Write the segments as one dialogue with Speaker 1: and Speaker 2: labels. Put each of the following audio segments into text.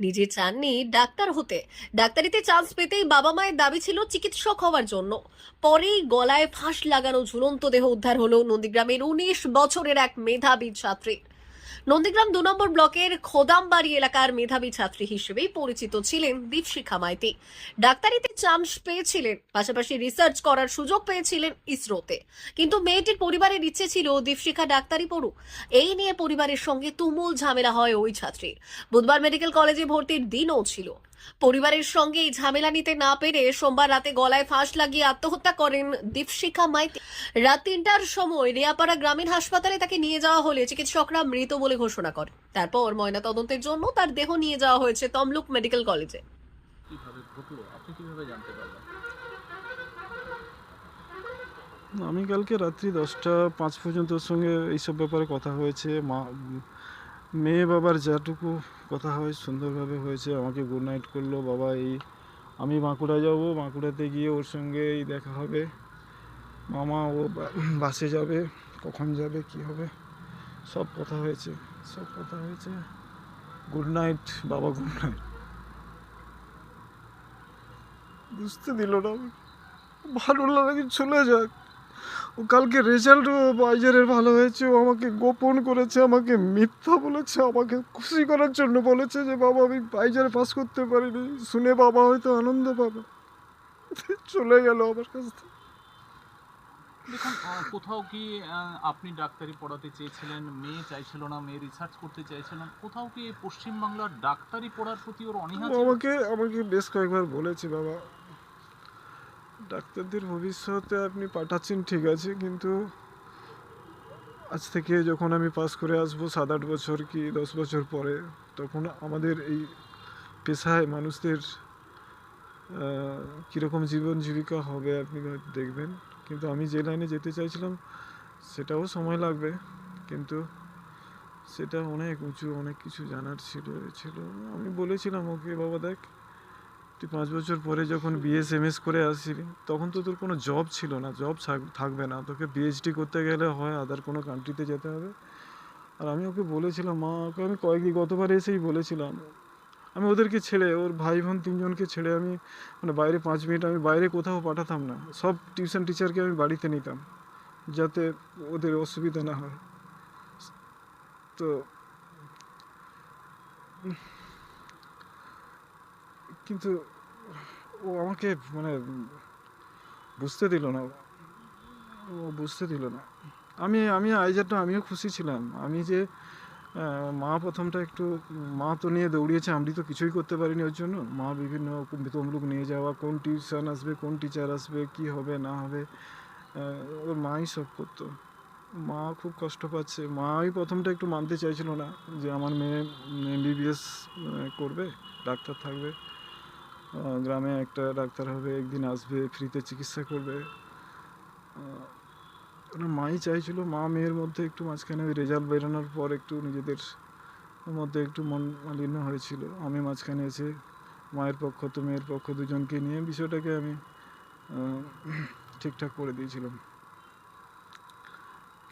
Speaker 1: নিজে চাননি ডাক্তার হতে। ডাক্তারিতে চান্স পেতেই বাবা মায়ের দাবি ছিল চিকিৎসক হওয়ার জন্য। পরেই গলায় ফাঁস লাগানো ঝুলন্ত দেহ উদ্ধার হলো নন্দীগ্রামের উনিশ বছরের এক মেধাবী ছাত্রী। নন্দীগ্রাম দু নম্বর ব্লকের খোদামবাড়ি এলাকার মেধাবী ছাত্রী হিসেবেই পরিচিত ছিলেন দীপশিখা মাইতি। ডাক্তারিতে চান্স পেয়েছিলেন, পাশাপাশি রিসার্চ করার সুযোগ পেয়েছিলেন ইসরোতে। কিন্তু মেয়েটির পরিবারের ইচ্ছে ছিল দীপশিখা ডাক্তারি পড়ু এই নিয়ে পরিবারের সঙ্গে তুমুল ঝামেলা হয় ওই ছাত্রীর। বুধবার মেডিকেল কলেজে ভর্তির দিনও ছিল। পরিবারের সঙ্গে এই ঝামেলা নিতে না পেরে সোমবার রাতে গলায় ফাঁস লাগিয়ে আত্মহত্যা করেন দীপশিখা মাইতি। রাত তিনটার সময় রিয়াপাড়া গ্রামীণ হাসপাতালে তাকে নিয়ে যাওয়া হলে চিকিৎসকরা মৃত বলে ঘোষণা করে। তারপর ময়নাতদন্তের জন্য তার দেহ নিয়ে যাওয়া হয়েছে তমলুক মেডিকেল কলেজে।
Speaker 2: আপনি কীভাবে জানতে পারলেন?
Speaker 3: আমি কালকে রাত্রি দশটা পাঁচ পর্যন্ত সঙ্গে এইসব ব্যাপারে কথা হয়েছে। মা মেয়ে বাবার যাটুকু কথা হয় সুন্দরভাবে হয়েছে, আমাকে গুড নাইট করল, বাবা, এই আমি বাঁকুড়া যাব, বাঁকুড়াতে গিয়ে ওর সঙ্গে এই দেখা হবে। মামা ও বাসে যাবে, কখন যাবে, কি হবে? সব কথা হয়েছে, সব কথা হয়েছে। গুড নাইট বাবা গুড নাইট বুঝতে দিল না। ভালো লাগে চলে যাক। কালকে রেজাল্টও বাইজারের ভালো হয়েছে। ও আমাকে গোপন করেছে আমাকে মিথ্যা বলেছে আমাকে খুশি করার জন্য বলেছে যে বাবা আমি বাইজারে পাস করতে পারিনি। শুনে বাবা হয়তো আনন্দ পাবে। চলে গেল আমার কাছ থেকে।
Speaker 2: কোথাও কি আপনি ডাক্তারি পড়াতে চেয়েছিলেন? মেয়ে চাইছিল না মেয়ে রিসার্চ করতে চাইছিলেন কোথাও কি পশ্চিমবাংলার ডাক্তারি পড়ার প্রতি ওর অনীহা
Speaker 3: আমাকে আমাকে বেশ কয়েকবার বলেছে বাবা ডাক্তারদের ভবিষ্যতে আপনি পাঠাচ্ছেন, ঠিক আছে, কিন্তু আজ থেকে যখন আমি পাস করে আসব সাত আট বছর কি দশ বছর পরে, তখন আমাদের এই পেশায় মানুষদের কীরকম জীবন জীবিকা হবে আপনি দেখবেন। কিন্তু আমি যে লাইনে যেতে চাইছিলাম, সেটাও সময় লাগবে, কিন্তু সেটা অনেক উঁচু, অনেক কিছু জানার ছিল ছিল। আমি বলেছিলাম, ওকে বাবা দেখ তুই পাঁচ বছর পরে যখন বিএস এম এস করে আসছিলি, তখন তো তোর কোনো জব ছিল না জব থাকবে না। তোকে পিএইচডি করতে গেলে হয় আদার কোনো কান্ট্রিতে যেতে হবে। আর আমি ওকে বলেছিলাম, মা, ওকে আমি কয়েকদিন গতবার এসেই বলেছিলাম, আমি ওদেরকে ছেড়ে, ওর ভাই বোন তিনজনকে ছেড়ে আমি মানে বাইরে পাঁচ মিনিট আমি বাইরে কোথাও পাঠাতাম না। সব টিউশন টিচারকে আমি বাড়িতে নিতাম, যাতে ওদের অসুবিধা না হয়। তো কিন্তু ও আমাকে মানে বুঝতে দিল না। ও বুঝতে দিল না। আমি আমি আইজারটা আমিও খুশি ছিলাম। আমি যে মা প্রথমটা একটু, মা তো নিয়ে দৌড়িয়েছে, আমি তো কিছুই করতে পারিনি ওর জন্য। মা বিভিন্ন তমলুক নিয়ে যাওয়া, কোন টিউশন আসবে, কোন টিচার আসবে, কি হবে, না হবে ওর মাই সব করতো। মা খুব কষ্ট পাচ্ছে। মাই প্রথমটা একটু মানতে চাইছিল না যে আমার মেয়ে এমবিবিএস করবে, ডাক্তার থাকবে। গ্রামে একটা ডাক্তার হবে, একদিন আসবে, ফ্রিতে চিকিৎসা করবে। ওরা মাই চাইছিল, মা মেয়ের মধ্যে একটু মাঝখানে ওই রেজাল্ট বেরোনোর পর একটু নিজেদের মধ্যে একটু মন মালিন্য হয়েছিল। আমি মাঝখানে এসে মায়ের পক্ষ তো মেয়ের পক্ষ দুজনকে নিয়ে বিষয়টাকে আমি ঠিকঠাক করে দিয়েছিলাম।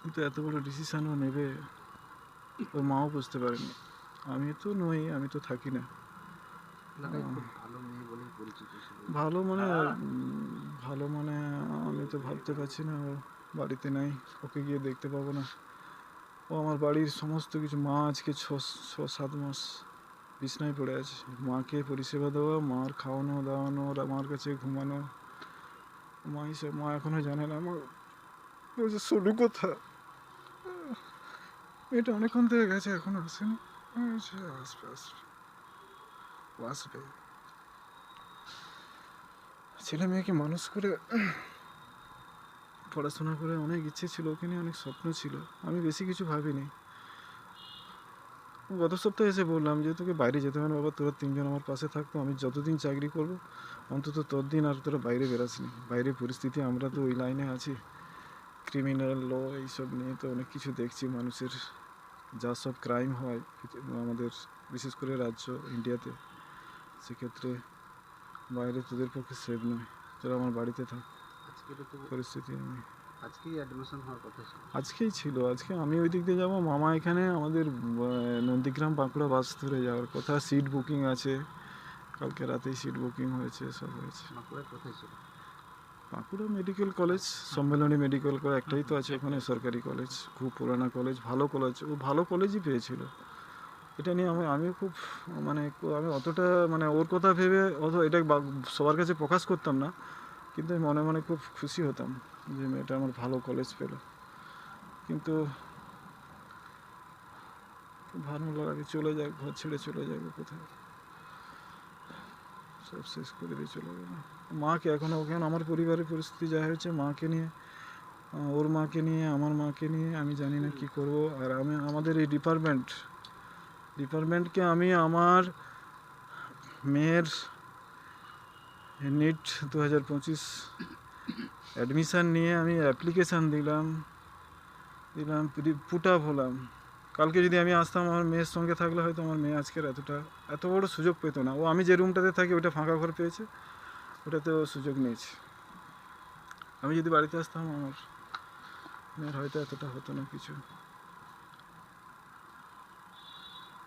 Speaker 3: কিন্তু এত বড় ডিসিশানও নেবে, ওর মাও বুঝতে পারেনি। আমি তো নই, আমি তো থাকি না।
Speaker 4: ভালো মেয়ে বলেই পরিচিত ছিল
Speaker 3: ভালো মানে ভালো মানে আমি তো ভাবতে পারছি না ও বাড়িতে নাই ওকে গিয়ে দেখতে পাবো না। ও আমার বাড়ির সমস্ত কিছু মা আজকে ছ ছ সাত মাস বিছনায় পড়ে আছে। মাকে পরিষেবা দেওয়া মার খাওয়ানো দাওয়ানো আর আমার কাছে ঘুমানো। মা হিসেবে মা এখনও জানে না আমার বলছে সোনু কোথা। এটা অনেকক্ষণ থেকে গেছে এখনও আসেনি। আসবে আসবে। আসবে। ছেলে মেয়েকে মানুষ করে পড়াশোনা করে অনেক ইচ্ছে ছিল, ওকে নিয়ে অনেক স্বপ্ন ছিল। আমি বেশি কিছু ভাবিনি। গত সপ্তাহে এসে বললাম যে, তোকে বাইরে যেতে হবে বাবা, তোরা তিনজন আমার পাশে থাকতো, আমি যতদিন চাকরি করব, অন্তত তোর দিন আর তোরা বাইরে বেরাসনি বাইরে পরিস্থিতি, আমরা তো ওই লাইনে আছি। ক্রিমিনাল, ল, এইসব নিয়ে তো অনেক কিছু দেখছি, মানুষের যা সব ক্রাইম হয় আমাদের, বিশেষ করে রাজ্য, ইন্ডিয়াতে। সেক্ষেত্রে বাইরে তোদের পক্ষে সেভ নয়। তোরা আমার বাড়িতে থাক। পরিস্থিতি আমি
Speaker 4: আজকেই অ্যাডমিশন হওয়ার কথা ছিল।
Speaker 3: আজকেই ছিল। আজকে আমি ওই দিক দিয়ে যাব। মামা এখানে আমাদের নন্দীগ্রাম বাঁকুড়া বাস ধরে যাওয়ার কথা। সিট বুকিং আছে। কালকে রাতেই সিট বুকিং হয়েছে সব হয়েছে।
Speaker 4: বাঁকুড়ায় কোথায় ছিল?
Speaker 3: Bankura medical college Sammilani medical college একটাই তো আছে ওখানে সরকারি কলেজ খুব পুরানা কলেজ ভালো কলেজ ও ভালো কলেজই পেয়েছিল। এটা নিয়ে আমি আমিও খুব মানে আমি অতটা মানে ওর কথা ভেবে অত এটা সবার কাছে প্রকাশ করতাম না, কিন্তু আমি মনে মনে খুব খুশি হতাম যে মেয়েটা আমার ভালো কলেজ পেল। কিন্তু ভালো লাগে চলে যাক, ঘর ছেড়ে চলে যাবে কোথায়। সব শেষ করে দিয়ে চলে গেল। মাকে এখনও ওখানে আমার পরিবারের পরিস্থিতি যা হয়েছে, মাকে নিয়ে ওর মাকে নিয়ে, আমার মাকে নিয়ে আমি জানি না কি করব। আর আমি, আমাদের এই ডিপার্টমেন্ট ডিপার্টমেন্টকে আমি আমার মেয়ের নিট দু হাজার পঁচিশ অ্যাডমিশান নিয়ে আমি অ্যাপ্লিকেশান দিলাম। দিলাম পুট আপ হলাম। কালকে যদি আমি আসতাম, আমার মেয়ের সঙ্গে থাকলে হয়তো আমার মেয়ে আজকের এতটা, এত বড় সুযোগ পেতো না। ও আমি যে রুমটাতে থাকি, ওটা ফাঁকা ঘর পেয়েছে। ওটাতেও সুযোগ নিয়েছে। আমি যদি বাড়িতে আসতাম, আমার মেয়ের হয়তো এতটা হতো না কিছু।